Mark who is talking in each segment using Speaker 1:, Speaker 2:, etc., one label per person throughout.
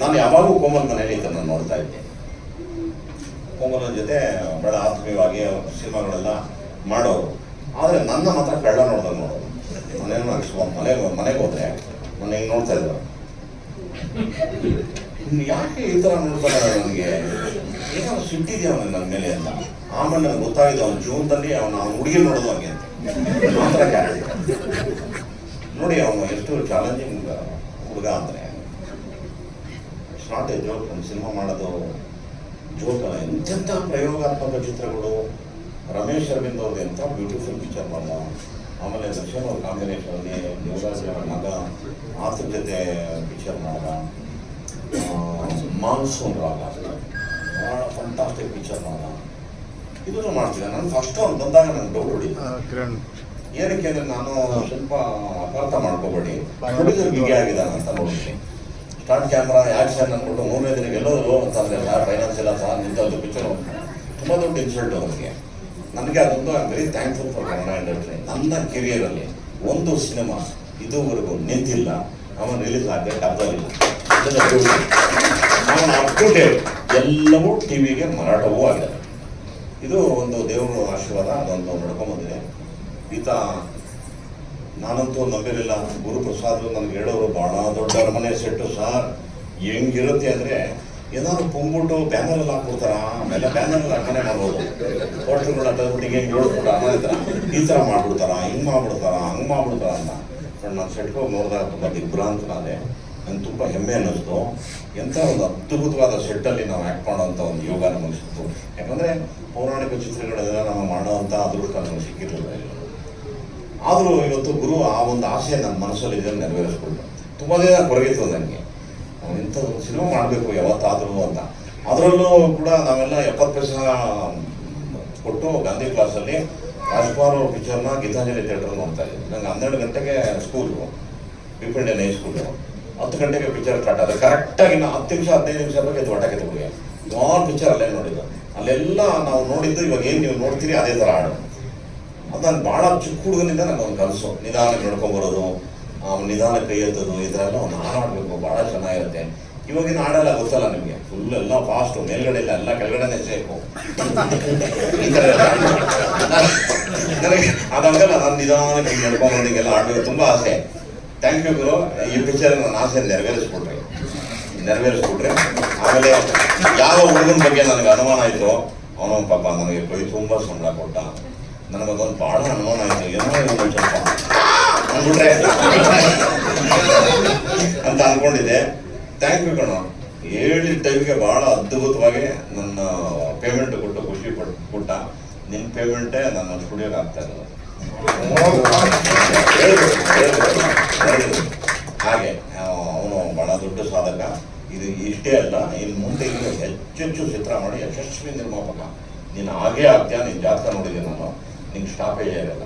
Speaker 1: ನಾನು ಯಾವಾಗೂ ಕೋಮಲ್ ಮನೇಲಿ ಇದನ್ನು ನೋಡ್ತಾ ಇದ್ದೆ. ಕೋಮಲನ ಜೊತೆ ಬಹಳ ಆತ್ಮೀಯವಾಗಿ ಸಿನಿಮಾಗಳೆಲ್ಲ ಮಾಡೋರು. ಆದರೆ ನನ್ನ ಮಾತ್ರ ಕಳ್ಳ ನೋಡ್ದಾಗ ನೋಡೋದು ಮನೇನು ಅಷ್ಟು ಮನೆಗೆ ಮನೆಗೆ ಹೋದ್ರೆ ಮೊನ್ನೆ ಹಿಂಗೆ ನೋಡ್ತಾ ಇದ್ರು. ಯಾಕೆ ಈ ಥರ ನೋಡ್ತಾರೆ ನನಗೆ? ಏನೋ ಸಿಟ್ಟಿದೆಯಾ ಅವನು ನನ್ನ ಮೇಲೆ ಅಂತ. ಆಮೇಲೆ ನನಗೆ ಗೊತ್ತಾಗಿದೆ ಅವನ ಜೀವನದಲ್ಲಿ ಅವನ, ಅವ್ನ ಹುಡುಗಿ ನೋಡೋದು ಹಾಗೆ ಅಂತ. ಕ್ಯಾರೆಕ್ಟರ್ ನೋಡಿ ಅವನು ಎಷ್ಟು ಚಾಲೆಂಜಿಂಗ್ ಹುಡುಗ ಅಂದರೆ. ನಾಟ್ ಎ ಜೋಕ್ ಒಂದು ಸಿನಿಮಾ ಮಾಡೋದು ಜೋಕ್ ಅಲ್ಲ ಎಂತೆಂಥ ಪ್ರಯೋಗಾತ್ಮಕ ಚಿತ್ರಗಳು. ರಮೇಶ್ ಅರವಿಂದ್ ಅವ್ರದ್ದು ಎಂಥ ಬ್ಯೂಟಿಫುಲ್ ಪಿಕ್ಚರ್ ಮಾಡ ಆಮೇಲೆ ದರ್ಶನ್ ಅವ್ರ ಕಾಂಬಿನೇಷನಲ್ಲಿ ಅವರ ಮಗ ಆತನ ಜೊತೆ ಪಿಕ್ಚರ್ ಮಾಡ ಮಾನ್ಸೂನ್ ರಾಗ. ಭಾಳ ಫಂಟಾಸ್ಟಿಕ್ ಪಿಕ್ಚರ್ ಮಾಡ ಇದನ್ನು ಮಾಡ್ತಿದ್ದೆ ನಾನು ಫಸ್ಟ್ ಅವ್ನು ಬಂದಾಗ ನನಗೆ ಡೌಟ್
Speaker 2: ಹೊಡಿ.
Speaker 1: ಏನಕ್ಕೆ ಅಂದರೆ ನಾನು ಸ್ವಲ್ಪ ಅಪಾರ್ಥ ಮಾಡ್ಕೋಬೇಡಿ. ಹುಡುಗರು ಬಿಗಿ ಆಗಿದ್ದಾನೆ ಅಂತ ನೋಡಿದ್ವಿ ಸ್ಟಾರ್ಟ್ ಕ್ಯಾಮ್ರಾ ಆಕ್ಷನ್ ಅಂದ್ಬಿಟ್ಟು ಮೂರನೇ ದಿನ ಅಂದ್ರೆ ಯಾರು ಫೈನಾನ್ಸ್ ಇಲ್ಲ ಸಹ ನಿಂತದ್ದು ಪಿಕ್ಚರು ತುಂಬ ದೊಡ್ಡ ಇನ್ಸಲ್ಟ್ ಅವರಿಗೆ ನನಗೆ ಅದೊಂದು I very thankful for Kannada industry ನನ್ನ ಕೆರಿಯರಲ್ಲಿ ಒಂದು ಸಿನಿಮಾ ಇದುವರೆಗೂ ನಿಂತಿಲ್ಲ. ಅವನು ರಿಲೀಸ್ ಆಗದೆ ಡಬ್ಬಲಿಲ್ಲ ಅವನ ಅಪ್ ಟು ಎಲ್ಲವೂ ಟಿವಿಗೆ ಮಾರಾಟವೂ ಆಗಿದೆ. ಇದು ಒಂದು ದೇವರ ಆಶೀರ್ವಾದ ಅದೊಂದು ನಡ್ಕೊಂಬಂದಿದೆ ಈತ ನಾನಂತೂ ನಂಬಿರಲಿಲ್ಲ. ಗುರುಪ್ರಸಾದ್ ನನಗೆ ಹೇಳೋರು ಬಹಳ ದೊಡ್ಡ ಅರಮನೆ ಸೆಟ್ಟು ಸರ್ ಹೆಂಗಿರುತ್ತೆ ಅಂದರೆ ಏನಾದ್ರು ಕುಂಬಿಟ್ಟು ಎಲ್ಲ ಹಾಕ್ಬಿಡ್ತಾರ? ಆಮೇಲೆ ಬ್ಯಾನರ್ ಅರ್ಪಣೆ ಮಾಡ್ಬೋದು. ಹೋಟ್ಲ್ಗಳ ತೆಗೆದ್ಬಿಟ್ಟು ಹೆಂಗೆ ಹೇಳ್ಬಿಟ್ಟು ಅನ್ನ ಈ ಥರ ಮಾಡ್ಬಿಡ್ತಾರ? ಹಿಂಗೆ ಮಾಡ್ಬಿಡ್ತಾರ? ಹಂಗೆ ಮಾಡ್ಬಿಡ್ತಾರ ಅಂತ. ಬಟ್ ನಾನು ಸೆಟ್ಗೆ ನೋಡಿದಾಗ ತುಂಬ ದಿಗ್ಭ್ರಾಂತನಾದೆ. ನಂಗೆ ತುಂಬ ಹೆಮ್ಮೆ ಅನ್ನಿಸ್ತು. ಎಂಥ ಒಂದು ಅದ್ಭುತವಾದ ಸೆಟ್ಟಲ್ಲಿ ನಾವು ಆ್ಯಕ್ಟ್ ಮಾಡೋವಂಥ ಒಂದು ಯೋಗ ನಮಗೆ ಸಿಕ್ತು ಯಾಕಂದರೆ ಪೌರಾಣಿಕ ಚಿತ್ರಗಳೆಲ್ಲ ನಾವು ಮಾಡೋವಂಥ ಅದೃಷ್ಟ ನಮಗೆ ಇಲ್ಲಿ. ಆದರೂ ಇವತ್ತು ಗುರು ಆ ಒಂದು ಆಸೆ ನನ್ನ ಮನಸ್ಸಲ್ಲಿ ಇದನ್ನು ನೆರವೇರಿಸ್ಕೊಂಡು ತುಂಬ ದಿನ ಕೊರಗಿತ್ತು ನನಗೆ ಇಂಥ ಸಿನಿಮಾ ಮಾಡಬೇಕು ಯಾವತ್ತಾದರೂ ಅಂತ. ಅದರಲ್ಲೂ ಕೂಡ ನಾವೆಲ್ಲ ಎಪ್ಪತ್ತು ಪೈಸ ಕೊಟ್ಟು ಗಾಂಧಿ ಕ್ಲಾಸಲ್ಲಿ ರಾಜ್ಕುಮಾರ್ ಅವ್ರ ಪಿಕ್ಚರ್ನ ಗೀತಾಂಜಲಿ ಥಿಯೇಟರ್ ನೋಡ್ತಾ ಇದ್ದೀನಿ ನಂಗೆ ಹನ್ನೆರಡು ಗಂಟೆಗೆ ಸ್ಕೂಲು ಬಿಪಿಂಡಿಯನ್ ಹೈ ಸ್ಕೂಲು ಹತ್ತು ಗಂಟೆಗೆ ಪಿಕ್ಚರ್ ಸ್ಟಾರ್ಟ್ ಆದರೆ ಕರೆಕ್ಟಾಗಿ ನಾ ಹತ್ತು ನಿಮಿಷ, ಹದಿನೈದು ನಿಮಿಷ ಬಗ್ಗೆ ಇದು ಹೊಟ್ಟಕ್ಕೆ ತಗೊಳ್ಳಿ. ಸುಮಾರು ಪಿಕ್ಚರ್ ಅಲ್ಲೇ ನೋಡಿದ್ದು. ಅಲ್ಲೆಲ್ಲ ನಾವು ನೋಡಿದ್ದು, ಇವಾಗ ಏನು ನೀವು ನೋಡ್ತೀರಿ, ಅದೇ ಥರ ಹಾಡು. ಅದು ನಾನು ಭಾಳ ಚಿಕ್ಕ ಹುಡುಗನಿಂದ ನಾನು ಒಂದು ಕನಸು ನಿಧಾನಕ್ಕೆ ನಡ್ಕೊಂಬರೋದು ಆಮೇಲೆ ನಿಧಾನ ಕೈ ಎತ್ತೋದು ಇದರೆಲ್ಲ ಒಂದು ಹಾಡಾಡಬೇಕು ಭಾಳ ಚೆನ್ನಾಗಿರುತ್ತೆ. ಇವಾಗಿನ ಹಾಡೆಲ್ಲ ಗೊತ್ತಲ್ಲ ನಿಮಗೆ? ಫುಲ್ ಎಲ್ಲ ಫಾಸ್ಟು ಮೇಲ್ಗಡೆ ಇಲ್ಲ, ಎಲ್ಲ ಕೆಳಗಡೆನೇ ಸೇಕು. ನನಗೆ ಅದಾಗಲ್ಲ ನಾನು ನಿಧಾನಕ್ಕೆ ಹಿಂಗೆಲ್ಲ ಆಡಬೇಕು ತುಂಬ ಆಸೆ. ಥ್ಯಾಂಕ್ ಯು ಗುರು. ಈ ಪಿಕ್ಚರ್ ನನ್ನ ಆಸೆ ನೆರವೇರಿಸ್ಬಿಟ್ರಿ. ನೆರವೇರಿಸ್ಬಿಟ್ರೆ. ಆಮೇಲೆ ಯಾವ ಹುಡುಗನ ಬಗ್ಗೆ ನನಗೆ ಅನುಮಾನ ಆಯಿತು ಅವನು ಪಾಪ ನನಗೆ ಕೈ ತುಂಬ ಸಂಬಳ ಕೊಟ್ಟ. ನನಗದೊಂದು ಭಾಳ ಅನುಮಾನ ಆಯಿತು. ಏನೋ ಸ್ವಲ್ಪ ಅಂದ್ಬಿಟ್ರೆ ಅಂತ ಅಂದ್ಕೊಂಡಿದ್ದೆ ಥ್ಯಾಂಕ್ ಯು ಕಣ. ಹೇಳಿದ ಟೈಮ್ಗೆ ಭಾಳ ಅದ್ಭುತವಾಗಿ ನನ್ನ ಪೇಮೆಂಟ್ ಕೊಟ್ಟು ಖುಷಿ ಪಟ್ಟು. ಕೊಟ್ಟ ನಿನ್ನ ಪೇಮೆಂಟೇ ನನ್ನ ಸ್ಟುಡಿಯೋಗೆ ಆಗ್ತಾ ಇರೋದು. ಹಾಗೆ, ಅವನು ಬಹಳ ದೊಡ್ಡ ಸಾಧಕ. ಇದು ಇಷ್ಟೇ ಅಲ್ಲ ಇನ್ನು ಮುಂದೆ ಹೆಚ್ಚೆಚ್ಚು ಚಿತ್ರ ಮಾಡಿ ಯಶಸ್ವಿ ನಿರ್ಮಾಪಕ. ನೀನು ಹಾಗೇ ಆಗ್ತೀಯ, ನೀನು ಜಾತಕ ನೋಡಿದ್ದೀನಿ ನಾನು? ನಿಂಗೆ ಸ್ಟಾಪೇಜ್ ಇರಲ್ಲ.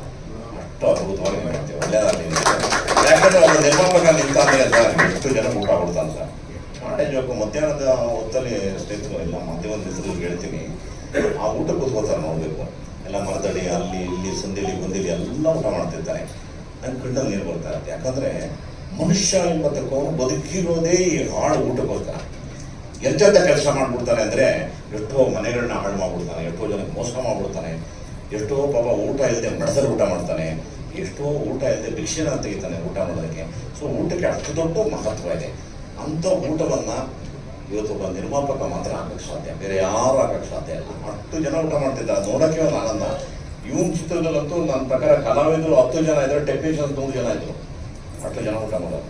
Speaker 1: ಅಷ್ಟು ಅದ್ಭುತವಾಗಿ ಮಾಡ್ತೀವಿ ಒಳ್ಳೆಯದಾಗಲಿ ಯಾಕಂದ್ರೆ ಒಬ್ಬ ನಿರ್ಮಾಪಕ ನಿಂತಾನೆ ಅಂದರೆ ಎಷ್ಟು ಜನ ಊಟ ಕೊಡ್ತಾನೆ ಸರ್ ಮಾಡೇ ಜೋಕು ಮಧ್ಯಾಹ್ನದ ಹೊತ್ತಲ್ಲಿ ಸ್ನೇಹಿತರು, ಇಲ್ಲ, ಮಧ್ಯಾಹ್ನದ ಹೆಸರು ಹೇಳ್ತೀನಿ. ಆ ಊಟ ಕೂತ್ಕೋತಾರೆ ನೋಡಬೇಕು. ಎಲ್ಲ ಮರದಡಿ, ಅಲ್ಲಿ, ಇಲ್ಲಿ, ಸಂದಿಲಿ, ಬಂದಿಲಿ, ಎಲ್ಲ ಊಟ ಮಾಡ್ತಿರ್ತಾರೆ. ನನ್ನ ಕಣ್ಣಲ್ಲಿ ನೀರು ಬರ್ತಾ ಇರುತ್ತೆ. ಯಾಕಂದರೆ ಮನುಷ್ಯ ಎಂಬತ್ತಕ್ಕೂ ಬದುಕಿರೋದೇ ಈ ಹಾಳು ಊಟಕ್ಕೋಸ್ಕರ. ಎಂತೆಂಥ ಕೆಲಸ ಮಾಡ್ಬಿಡ್ತಾರೆ ಅಂದರೆ ಎಷ್ಟೋ ಮನೆಗಳನ್ನ ಹಾಳು ಮಾಡ್ಬಿಡ್ತಾನೆ ಎಷ್ಟೋ ಜನಕ್ಕೆ ಮೋಸ ಮಾಡ್ಬಿಡ್ತಾನೆ ಎಷ್ಟೋ ಪಾಪ ಊಟ ಇಲ್ಲದೆ ಮಡದಲ್ಲಿ ಊಟ ಮಾಡ್ತಾನೆ ಎಷ್ಟೋ ಊಟ ಇಲ್ಲದೆ ಭಿಕ್ಷೆನ ತೆಗಿತಾನೆ ಊಟ ಮಾಡೋದಕ್ಕೆ. ಸೊ ಊಟಕ್ಕೆ ಅಷ್ಟು ದೊಡ್ಡ ಮಹತ್ವ ಇದೆ. ಅಂಥ ಊಟವನ್ನು ಇವತ್ತು ಒಬ್ಬ ನಿರ್ಮಾಪಕ ಮಾತ್ರ ಹಾಕಕ್ಕೆ ಸಾಧ್ಯ. ಬೇರೆ ಯಾರು ಹಾಕಕ್ಕೆ ಸಾಧ್ಯ ಇಲ್ಲ. ಅಷ್ಟು ಜನ ಊಟ ಮಾಡ್ತಿದ್ದಾರೆ. ನೋಡೋಕ್ಕೆ ಒಂದು ಆನಂದ. ಇವನ್ ಚಿತ್ರದಲ್ಲಂತೂ ನನ್ನ ಪ್ರಕಾರ ಕಲಾವಿದರು ಹತ್ತು ಜನ ಇದ್ದಾರೆ ಟೆಕ್ನಿಷಿಯನ್ಸ್ ನೂರು ಜನ ಇದ್ದರು ಅಷ್ಟು ಜನ ಊಟ ಮಾಡೋದು.